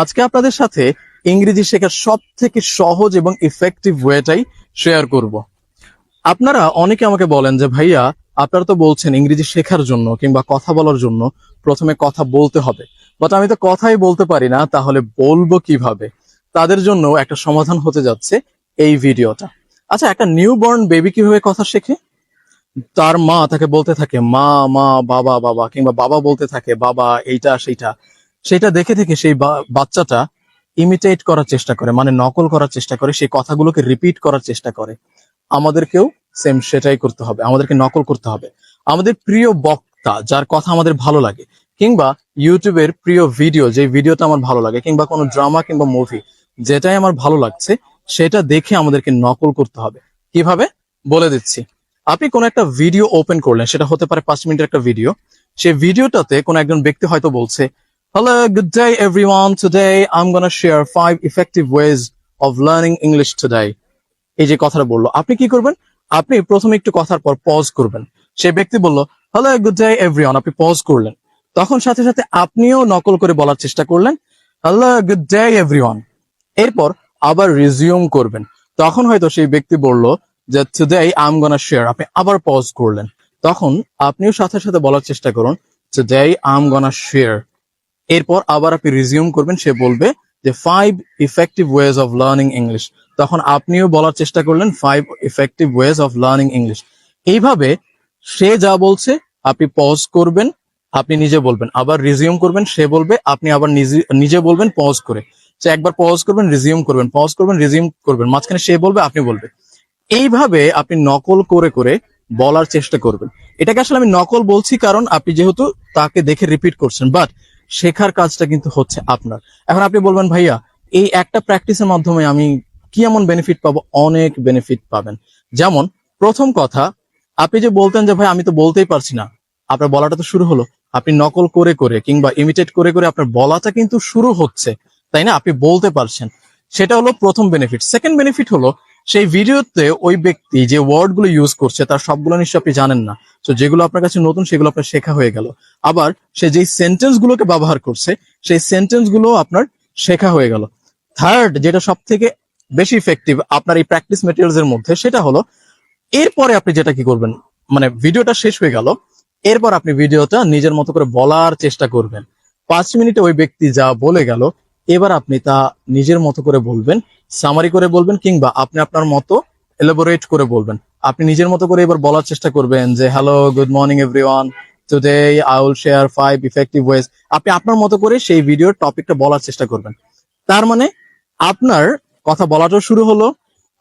আজকে আপনাদের সাথে ইংরেজি শেখার সব থেকে সহজ এবং ইফেক্টিভ ওয়েটাই শেয়ার করব। আপনারা অনেকে আমাকে বলেন যে, ভাইয়া, আপনারা তো বলছেন ইংরেজি শেখার জন্য কিংবা কথা বলার জন্য প্রথমে কথা বলতে হবে। বাট আমি তো কথাই বলতে পারি না, তাহলে বলব কীভাবে? তাদের জন্য একটা সমাধান হতে যাচ্ছে এই ভিডিওটা। আচ্ছা একটা নিউ বর্ন বেবি কীভাবে কথা শেখে? তার মা তাকে বলতে থাকে, মা মা, বাবা বাবা কিংবা বাবা বলতে থাকে, বাবা, এইটা, সেইটা। সেটা দেখে দেখে সেই বাচ্চাটা ইমিটেট করার চেষ্টা করে মানে নকল করার চেষ্টা করে, সেই কথাগুলোকে রিপিট করার চেষ্টা করে। আমাদেরকেও সেম সেটাই করতে হবে, আমাদেরকে নকল করতে হবে। আমাদের প্রিয় বক্তা, যার কথা আমাদের ভালো লাগে, কিংবা ইউটিউবের প্রিয় ভিডিও যে ভিডিওটা আমার ভালো লাগে, কিংবা কোনো ড্রামা কিংবা মুভি যেটাই আমার ভালো লাগছে, সেটা দেখে আমাদেরকে নকল করতে হবে। কীভাবে? বলে দিচ্ছি। আপনি কোনো একটা ভিডিও ওপেন করলেন, সেটা হতে পারে পাঁচ মিনিটের একটা ভিডিও সেই ভিডিওটাতে কোনো একজন ব্যক্তি হয়তো বলছে good day everyone today I am gonna share five effective ways of learning English today এই যে কথাটা বলল, আপনি কি করবেন? আপনি প্রথমে একটু কথার পর পজ করবেন। সেই ব্যক্তি বলল হ্যালো গুড ডে এভরিওয়ান আপনি পজ করলেন। তখন সাথে সাথে আপনিও নকল করে বলার চেষ্টা করলেন হ্যালো গুড ডে এভরিওয়ান এরপর আবার রিজিউম করবেন। তখন হয়তো সেই ব্যক্তি বলল যে today I am gonna share আপনি আবার পজ করলেন। তখন আপনিও সাথে সাথে বলার চেষ্টা করুন today I am gonna share এরপর আবার আপনি রিজিউম করবেন, সে বলবে যে five effective ways of learning English তখন আপনিও বলার চেষ্টা করলেন five effective ways of learning English এইভাবে সে যা বলছে আপনি পজ করবেন, আপনি নিজে বলবেন। আবার রিজিউম করবেন, সে বলবে, আপনি আবার নিজে- নিজে বলবেন পজ করে। সে একবার পজ করবেন রিজিউম করবেন পজ করবেন রিজিউম করবেন। মাঝখানে সে বলবে, আপনি বলবে। এইভাবে আপনি নকল করে করে বলার চেষ্টা করবেন। এটাকে আসলে আমি নকল বলছি কারণ আপনি যেহেতু তাকে দেখে রিপিট করছেন। বাট শেখার কাজটা কিন্তু হচ্ছে আপনার। এখন আপনি বলবেন, ভাইয়া, এই একটা প্র্যাকটিসের মাধ্যমে আমি কি এমন বেনিফিট পাবো? অনেক বেনিফিট পাবেন। যেমন, প্রথম কথা, আপনি যে বলতেন যে, ভাই, আমি তো বলতেই পারছি না। আপনার বলাটা তো শুরু হলো। আপনি নকল করে করে কিংবা ইমিটেট করে করে আপনার বলাটা কিন্তু শুরু হচ্ছে। তাই না? আপনি বলতে পারছেন। সেটা হলো প্রথম বেনিফিট সেকেন্ড বেনিফিট হলো সেই ভিডিওতে ওই ব্যক্তি যে ওয়ার্ডগুলো ইউজ করছে, তার সবগুলো নিশ্চয় আপনি জানেন না। তো যেগুলো আপনার কাছে নতুন, সেগুলো আপনার শেখা হয়ে গেল। আবার সে যেই সেন্টেন্স গুলোকে ব্যবহার করছে, সেই সেন্টেন্সগুলো আপনার শেখা হয়ে গেল। থার্ড যেটা সব থেকে বেশি ইফেক্টিভ আপনার এই প্র্যাকটিস মেটেরিয়ালস এর মধ্যে, সেটা হলো, এরপরে আপনি যেটা কি করবেন মানে ভিডিওটা শেষ হয়ে গেল, এরপর আপনি ভিডিওটা নিজের মতো করে বলার চেষ্টা করবেন। পাঁচ মিনিটে ওই ব্যক্তি যা বলে গেল এবার আপনি তা নিজের মতো করে বলবেন সামারি করে বলবেন, কিংবা আপনি আপনার মতো এলাবোরেট করে বলবেন। আপনি নিজের মতো করে এবার বলার চেষ্টা করবেন যে hello good morning everyone today I will share five effective ways আপনি আপনার মতো করে সেই ভিডিওর টপিকটা বলার চেষ্টা করবেন। তার মানে আপনার কথা বলাটাও শুরু হলো,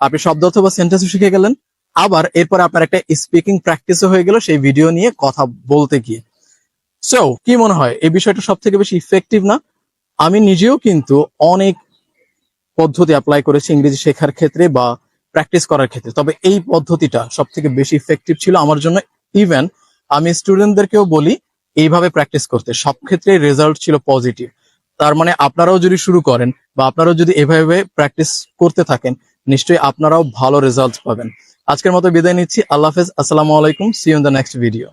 আপনি শব্দ অথবা সেন্টেন্সও শিখে গেলেন, আবার এরপর আপনার একটা স্পিকিং প্র্যাকটিসও হয়ে গেল সেই ভিডিও নিয়ে কথা বলতে গিয়ে। সো কি মনে হয়? এই বিষয়টা সব থেকে বেশি ইফেক্টিভ না? আমি নিজেও কিন্তু অনেক পদ্ধতি অ্যাপ্লাই করেছি ইংরেজি শেখার ক্ষেত্রে বা প্র্যাকটিস করার ক্ষেত্রে। তবে এই পদ্ধতিটা সব থেকে বেশি ইফেক্টিভ ছিল আমার জন্য। ইভেন আমি স্টুডেন্টদেরকেও বলি, এইভাবে প্র্যাকটিস করতে। সব ক্ষেত্রে রেজাল্ট ছিল পজিটিভ তার মানে আপনারাও যদি শুরু করেন বা আপনারাও যদি এভাবে প্র্যাকটিস করতে থাকেন, নিশ্চয়ই আপনারাও ভালো রেজাল্ট পাবেন। আজকের মতো বিদায় নিচ্ছি। আল্লাহ হাফেজ। আসসালামু আলাইকুম। See in the next video